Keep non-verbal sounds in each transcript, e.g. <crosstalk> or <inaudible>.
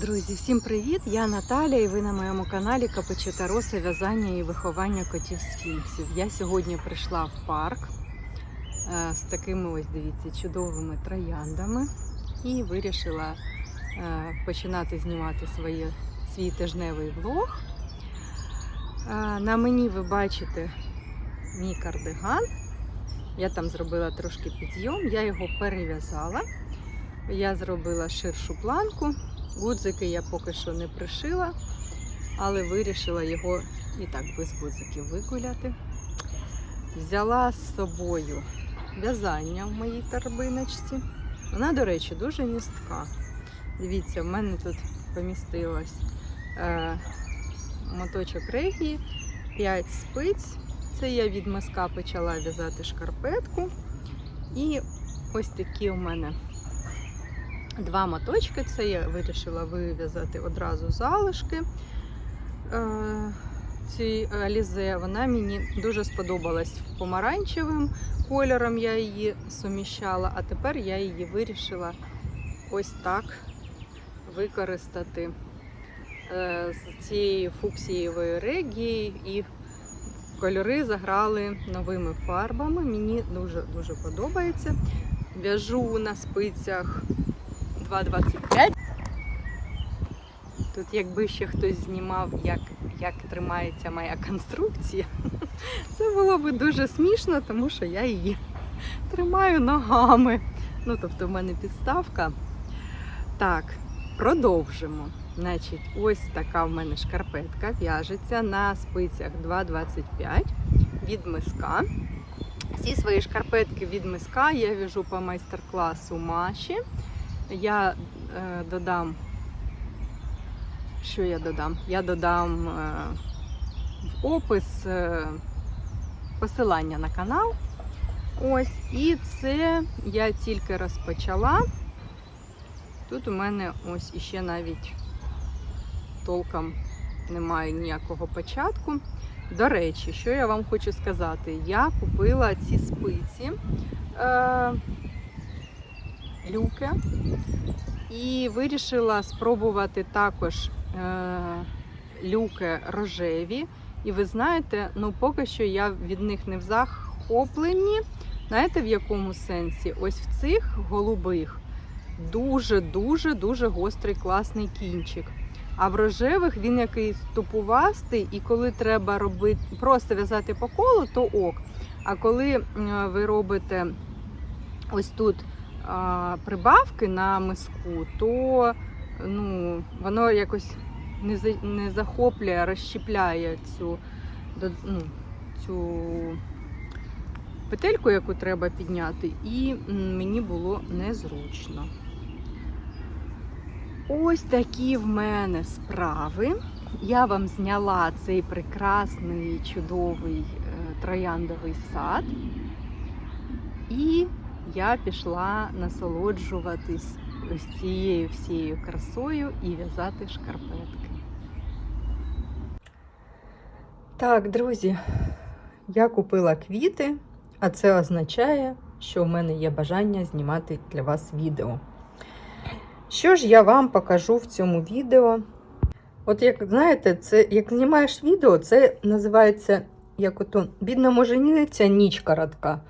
Друзі, всім привіт! Я Наталя і ви на моєму каналі Капочетароси, в'язання і виховання котів сфінксів. Я сьогодні прийшла в парк е, з такими ось дивіться чудовими трояндами і вирішила е, починати знімати своє, свій тижневий влог. Е, На мені ви бачите мій кардиган. Я там зробила трошки підйом, я його перев'язала. Я зробила ширшу планку. Гудзики я поки що не пришила, але вирішила його і так без гудзиків вигуляти. Взяла з собою в'язання в моїй торбиночці. Вона, до речі, дуже містка. Дивіться, в мене тут помістилось е, моточок регії, 5 спиць. Це я від миска почала в'язати шкарпетку. І ось такі у мене два моточки. Це я вирішила вив'язати одразу залишки. Е, Цієї алізе вона мені дуже сподобалась помаранчевим кольором. Я її суміщала, а тепер я її вирішила ось так використати е, з цієї фуксієвої регії і кольори заграли новими фарбами. Мені дуже дуже подобається. В'яжу на спицях 2,25. Тут, якби ще хтось знімав, як, як тримається моя конструкція, <laughs> це було б дуже смішно, тому що я її тримаю ногами. Ну, тобто, в мене підставка. Так, продовжимо. Значить, ось така в мене шкарпетка в'яжеться на спицях 2,25 від миска. Всі свої шкарпетки від миска я в'яжу по майстер-класу Маші. Я е, додам. Що я додам? Я додам е, в опис е, посилання на канал. Ось, і це я тільки розпочала. Тут у мене ось іще навіть толком немає ніякого початку. До речі, що я вам хочу сказати? Я купила ці спиці. Е, люки. І вирішила спробувати також е, люки рожеві. І ви знаєте, ну поки що я від них не в захопленні. Знаєте, в якому сенсі? Ось в цих голубих дуже-дуже дуже гострий класний кінчик. А в рожевих він якийсь тупувастий, і коли треба робити просто в'язати по колу, то ок. А коли ви робите ось тут прибавки на миску, то ну, воно якось не, за, не захоплює, розщіпляє цю, ну, цю петельку, яку треба підняти, і мені було незручно. Ось такі в мене справи. Я вам зняла цей прекрасний чудовий е, трояндовий сад. І я пішла насолоджуватись ось цією всією красою і в'язати шкарпетки. Так, друзі, я купила квіти, а це означає, що в мене є бажання знімати для вас відео. Що ж я вам покажу в цьому відео? От як знаєте, це як знімаєш відео, це називається як ото бідна можениця ніч коротка.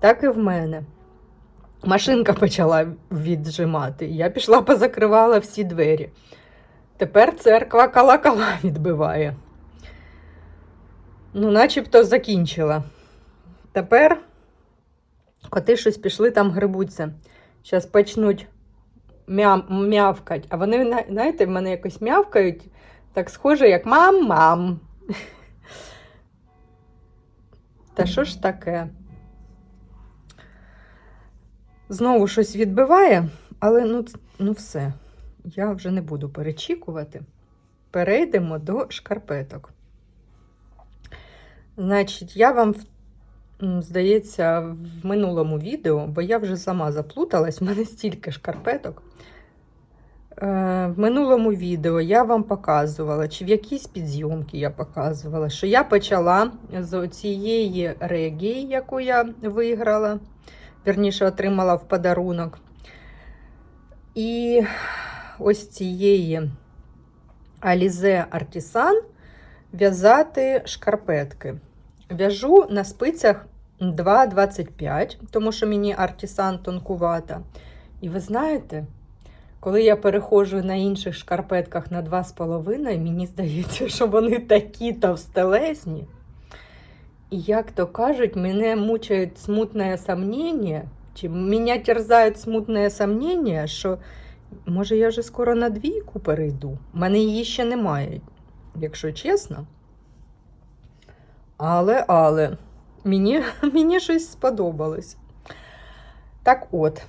Так і в мене. Машинка почала віджимати. Я пішла позакривала всі двері. Тепер церква кала-кала відбиває. Ну, начебто закінчила. Тепер коти щось пішли там грибуться. Зараз почнуть мя- мявкать. А вони, знаєте, в мене якось мявкають, так схоже, як мам-мам. <laughs> Та що ж таке? Знову щось відбиває, але ну, ну все. Я вже не буду перечікувати. Перейдемо до шкарпеток. Значить, я вам, здається, в минулому відео, бо я вже сама заплуталась, в мене стільки шкарпеток. Е, В минулому відео я вам показувала, чи в якійсь підзйомці я показувала, що я почала з цієї регії, яку я виграла, вірніше отримала в подарунок. І ось цієї Alize Artisan в'язати шкарпетки. В'яжу на спицях 2,25, тому що мені Artisan тонкувата. І ви знаєте, коли я переходжу на інших шкарпетках на 2,5, мені здається, що вони такі товстелезні. Як то кажуть, мене мучає смутне сомнення, чи мене терзають смутне сомнення, що може я вже скоро на двійку перейду. У мене її ще немає, якщо чесно. Але, але, мені, <laughs> мені щось сподобалось. Так от,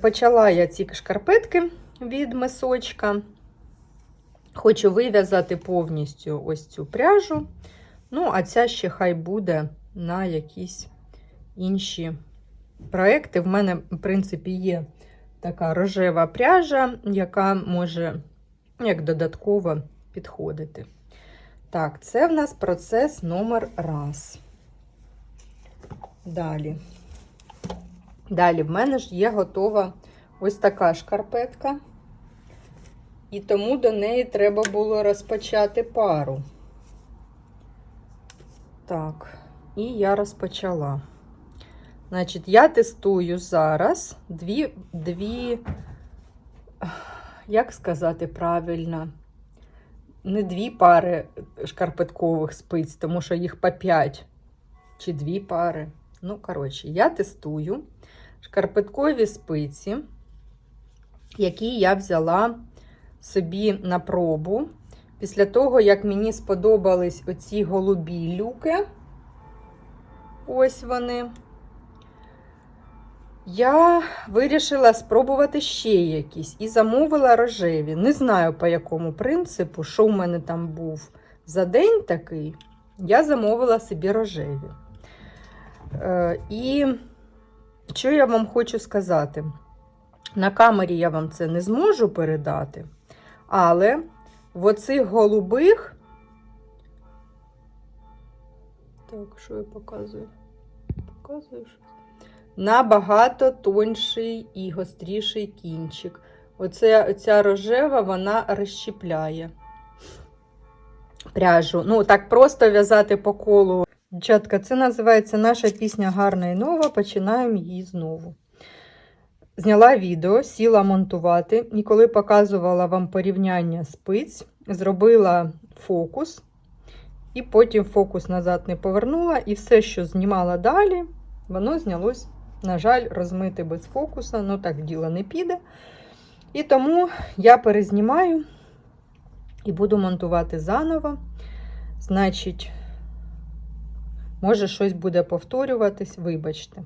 почала я ці шкарпетки від мисочка. Хочу вив'язати повністю ось цю пряжу. Ну, а ця ще хай буде на якісь інші проекти. В мене, в принципі, є така рожева пряжа, яка може як додатково підходити. Так, це в нас процес номер раз. Далі. Далі в мене ж є готова ось така шкарпетка. І тому до неї треба було розпочати пару. Так, і я розпочала. Значить, я тестую зараз дві, дві, як сказати правильно, не дві пари шкарпеткових спиць, тому що їх по 5 чи дві пари. Ну, коротше, я тестую шкарпеткові спиці, які я взяла собі на пробу. Після того, як мені сподобались оці голубі люки, ось вони, я вирішила спробувати ще якісь і замовила рожеві. Не знаю, по якому принципу, що в мене там був за день такий, я замовила собі рожеві. Е, і що я вам хочу сказати? На камері я вам це не зможу передати, але в оцих голубих. Так, що я показую? Показую що? Набагато тонший і гостріший кінчик. Оце, оця рожева, вона розщіпляє пряжу. Ну, так просто в'язати по колу. Дівчатка, це називається наша пісня гарна і нова. Починаємо її знову. Зняла відео, сіла монтувати. І коли показувала вам порівняння спиць, зробила фокус, і потім фокус назад не повернула. І все, що знімала далі, воно знялось, на жаль, розмити без фокуса. Ну так діло не піде. І тому я перезнімаю і буду монтувати заново. Значить, може, щось буде повторюватись, вибачте.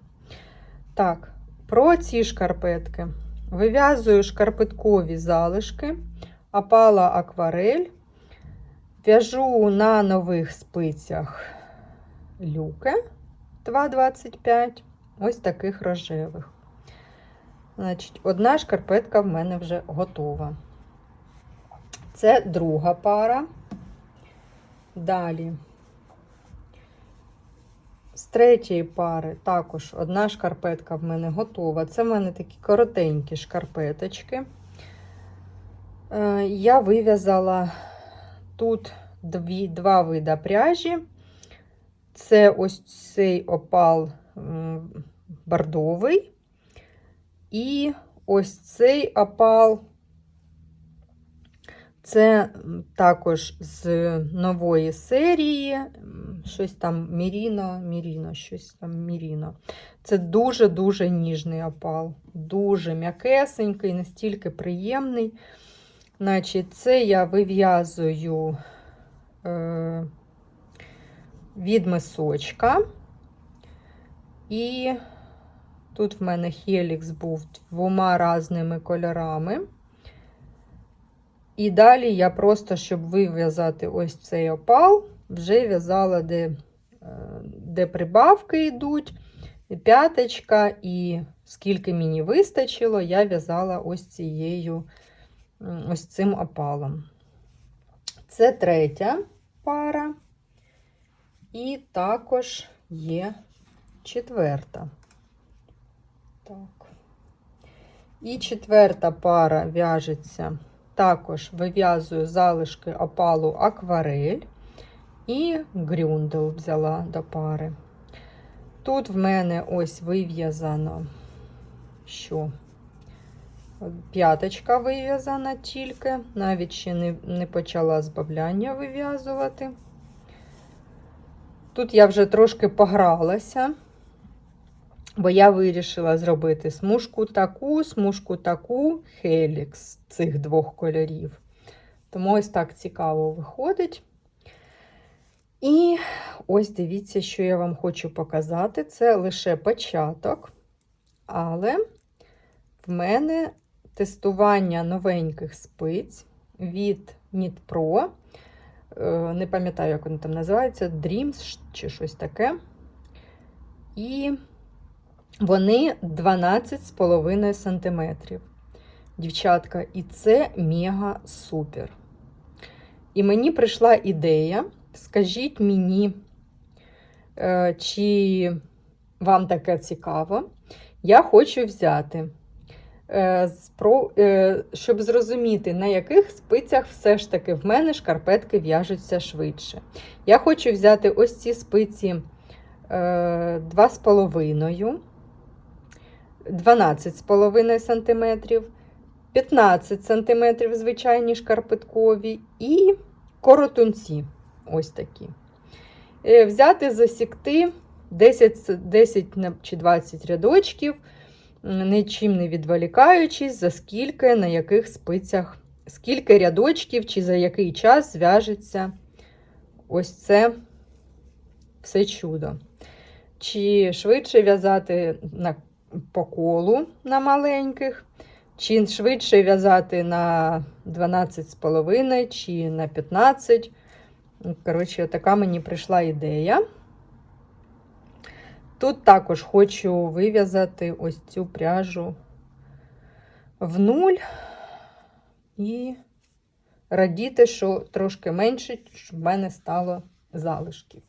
Так. Про ці шкарпетки. Вив'язую шкарпеткові залишки, опала акварель, в'яжу на нових спицях люки 2,25, ось таких рожевих. Значить, одна шкарпетка в мене вже готова. Це друга пара. Далі. З третьої пари також одна шкарпетка в мене готова. Це в мене такі коротенькі шкарпеточки. Е, Я вив'язала тут дві, два вида пряжі. Це ось цей опал бордовий. І ось цей опал. Це також з нової серії, щось там Міріно, Міріно, щось там Міріно. Це дуже-дуже ніжний опал, дуже м'якесенький, настільки приємний. Значить, Це я вив'язую е, від мисочка. І тут в мене хелікс був двома різними кольорами. І далі я просто, щоб вив'язати ось цей опал, вже в'язала, де де прибавки йдуть, п'яточка, і скільки мені вистачило, я в'язала ось цією, ось цим опалом. Це третя пара, і також є четверта. Так. І четверта пара в'яжеться також вив'язую залишки опалу акварель і грюндел взяла до пари. Тут в мене ось вив'язано, що п'яточка вив'язана тільки, навіть ще не, не почала збавляння вив'язувати. Тут я вже трошки погралася, бо я вирішила зробити смужку таку, смужку таку, хелікс цих двох кольорів. Тому ось так цікаво виходить. І ось дивіться, що я вам хочу показати. Це лише початок, але в мене тестування новеньких спиць від Knit Pro. Е, Не пам'ятаю, як вони там називаються, Dreams чи щось таке. І вони 12,5 см. Дівчатка, і це мега супер. І мені прийшла ідея. Скажіть мені, е, чи вам таке цікаво? Я хочу взяти, е, е, щоб зрозуміти, на яких спицях все ж таки в мене шкарпетки в'яжуться швидше. Я хочу взяти ось ці спиці е, 2,5, 12,5 см, 15 см звичайні шкарпеткові і коротунці. Ось такі. Е, Взяти, засікти 10, 10 чи 20 рядочків, нічим не відволікаючись, за скільки, на яких спицях, скільки рядочків, чи за який час зв'яжеться ось це все чудо. Чи швидше в'язати на, по колу на маленьких, чи швидше в'язати на 12,5 чи на 15. Коротше, така мені прийшла ідея. Тут також хочу вив'язати ось цю пряжу в нуль і радіти, що трошки менше, щоб в мене стало залишків.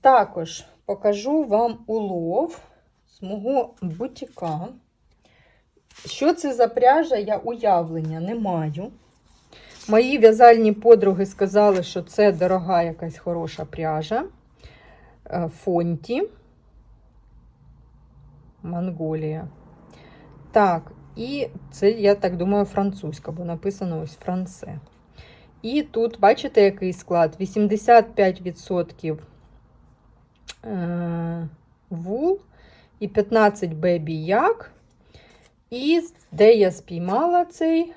Також покажу вам улов з мого бутіка. Що це за пряжа, я уявлення не маю. Мої в'язальні подруги сказали, що це дорога якась хороша пряжа. Е, Фонті. Монголія. Так, і це, я так думаю, французька, бо написано ось франце. І тут, бачите, який склад? 85% е, вул і 15 бебі як. І де я спіймала цей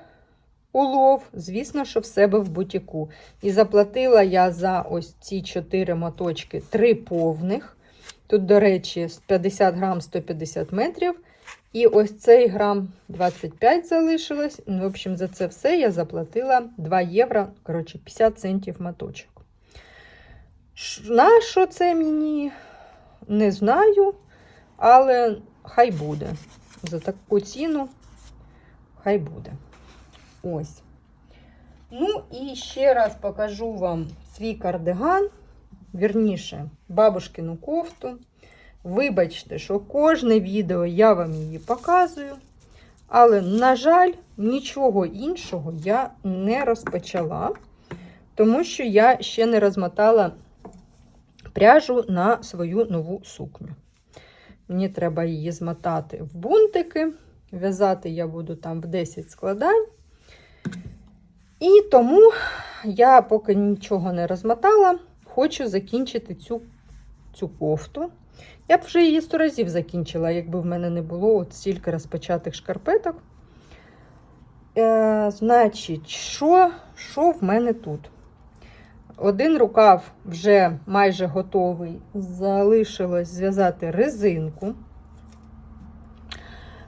улов, звісно, що в себе в бутіку. І заплатила я за ось ці 4 моточки 3 повних. Тут, до речі, 50 грам 150 метрів. І ось цей грам 25 залишилось. Ну, В общем, за це все я заплатила 2 євро, коротше, 50 центів моточок. Ш- На що це мені? Не знаю, але хай буде. За таку ціну хай буде. Ось. Ну і ще раз покажу вам свій кардиган, вірніше, бабушкину кофту. Вибачте, що кожне відео я вам її показую. Але, на жаль, нічого іншого я не розпочала, тому що я ще не розмотала пряжу на свою нову сукню. Мені треба її змотати в бунтики. В'язати я буду там в 10 складань. І тому я поки нічого не розмотала, хочу закінчити цю, цю кофту. Я б вже її 100 разів закінчила, якби в мене не було от стільки розпочатих шкарпеток. Е, значить, що, що в мене тут? Один рукав вже майже готовий. Залишилось зв'язати резинку.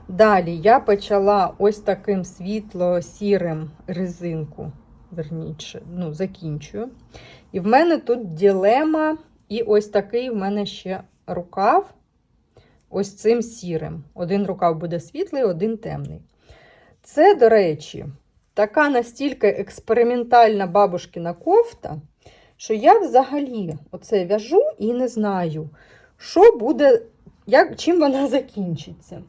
Далі я почала ось таким світло-сірим резинку, верніше, ну, закінчую. І в мене тут ділема, і ось такий в мене ще рукав, ось цим сірим. Один рукав буде світлий, один темний. Це, до речі, така настільки експериментальна бабушкина кофта, що я взагалі оце в'яжу і не знаю, що буде, як, чим вона закінчиться.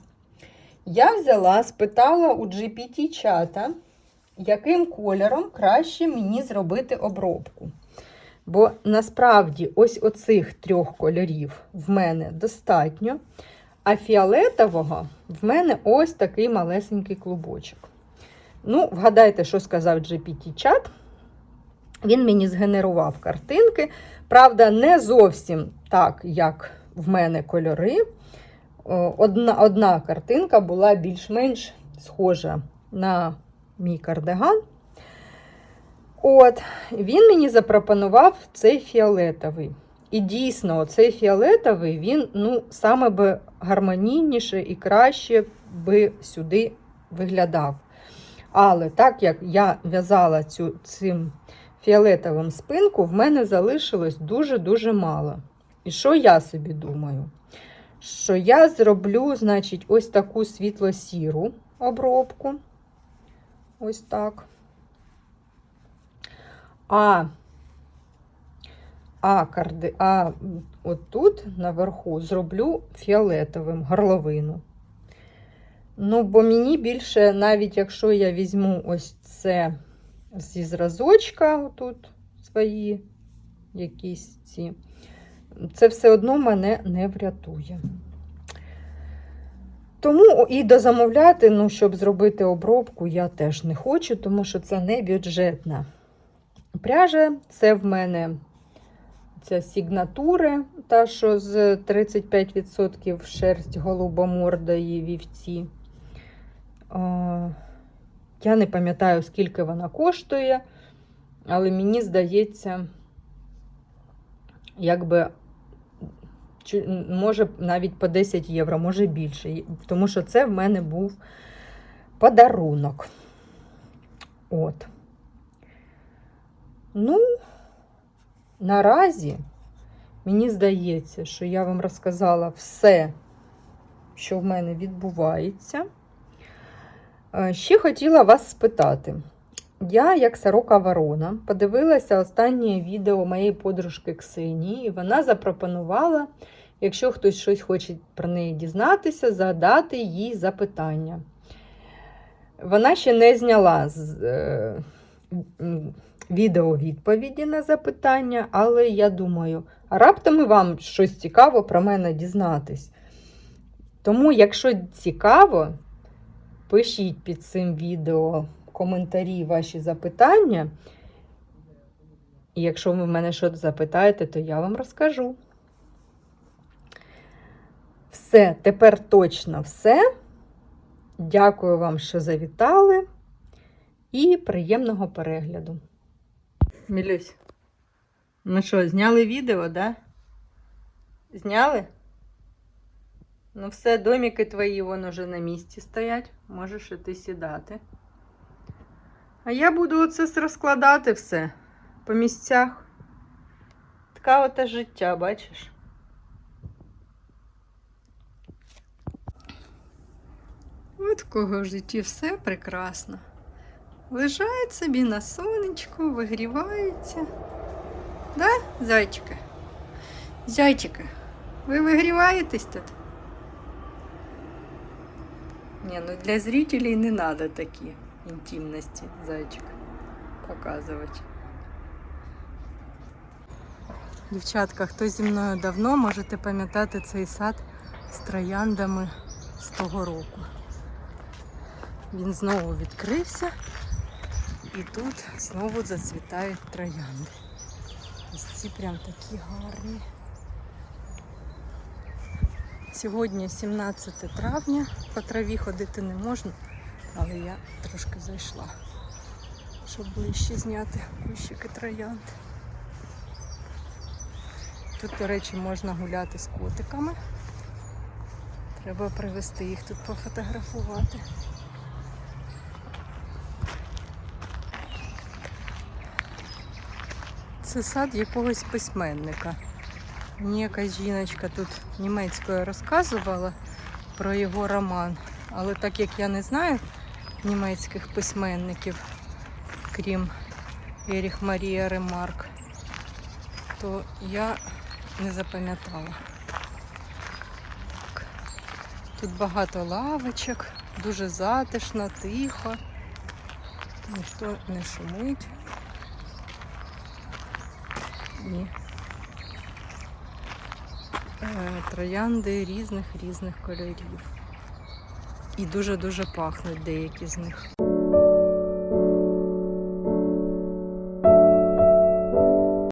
Я взяла, спитала у GPT-чата, яким кольором краще мені зробити обробку. Бо насправді ось оцих трьох кольорів в мене достатньо, а фіолетового в мене ось такий малесенький клубочок. Ну, вгадайте, що сказав GPT-чат. Він мені згенерував картинки. Правда, не зовсім так, як в мене кольори. Одна, одна картинка була більш-менш схожа на мій кардиган. От, він мені запропонував цей фіолетовий. І дійсно, цей фіолетовий, він ну, саме би гармонійніше і краще би сюди виглядав. Але так як я в'язала цю, цим фіолетовим спинку, в мене залишилось дуже-дуже мало. І що я собі думаю? Що я зроблю, значить, ось таку світло-сіру обробку. Ось так. А, а, карди, а отут наверху зроблю фіолетовим горловину. Ну, бо мені більше, навіть якщо я візьму ось це зі зразочка, отут свої якісь ці, це все одно мене не врятує. Тому і дозамовляти, ну, щоб зробити обробку, я теж не хочу, тому що це не бюджетна пряжа. Це в мене ця сигнатури, та, що з 35% шерсть голубомордої вівці. Я не пам'ятаю, скільки вона коштує, але мені здається, якби може навіть по 10 євро, може більше, тому що це в мене був подарунок. От. Ну, наразі, мені здається, що я вам розказала все, що в мене відбувається. Ще хотіла вас спитати. Я, як сорока ворона, подивилася останнє відео моєї подружки Ксенії, і вона запропонувала, якщо хтось щось хоче про неї дізнатися, задати їй запитання. Вона ще не зняла з, е, відео відповіді на запитання, але я думаю, а раптом і вам щось цікаво про мене дізнатись. Тому, якщо цікаво, пишіть під цим відео коментарі ваші запитання. І якщо ви в мене щось запитаєте, то я вам розкажу. Все, тепер точно все. Дякую вам, що завітали, і приємного перегляду. Мілюсь, ну що, зняли відео, да? Зняли? Ну, все, домики твої вон уже на місці стоять. Можеш і ти сідати. А я буду оце розкладати все по місцях. Така оте життя, бачиш? От кого в житті все прекрасно. Лежать собі на сонечку, вигріваються. Да, зайчики? Зайчики, ви вигріваєтесь тут? Ні, ну для зрителей не треба такі інтимності, зайчик, показувати. Дівчатка, хто зі мною давно, можете пам'ятати цей сад з трояндами з того року. Він знову відкрився і тут знову зацвітають троянди. Ось ці прям такі гарні. Сьогодні 17 травня, по траві ходити не можна, але я трошки зайшла, щоб ближче зняти кущики троянд. Тут, до речі, можна гуляти з котиками. Треба привезти їх тут пофотографувати. Це сад якогось письменника. Мені якась жіночка тут німецькою розказувала про його роман. Але так як я не знаю німецьких письменників, крім Еріх Марія Ремарк, то я не запам'ятала. Тут багато лавочок, дуже затишно, тихо. Ніхто не шумить. І е, троянди різних різних кольорів. І дуже-дуже пахнуть деякі з них.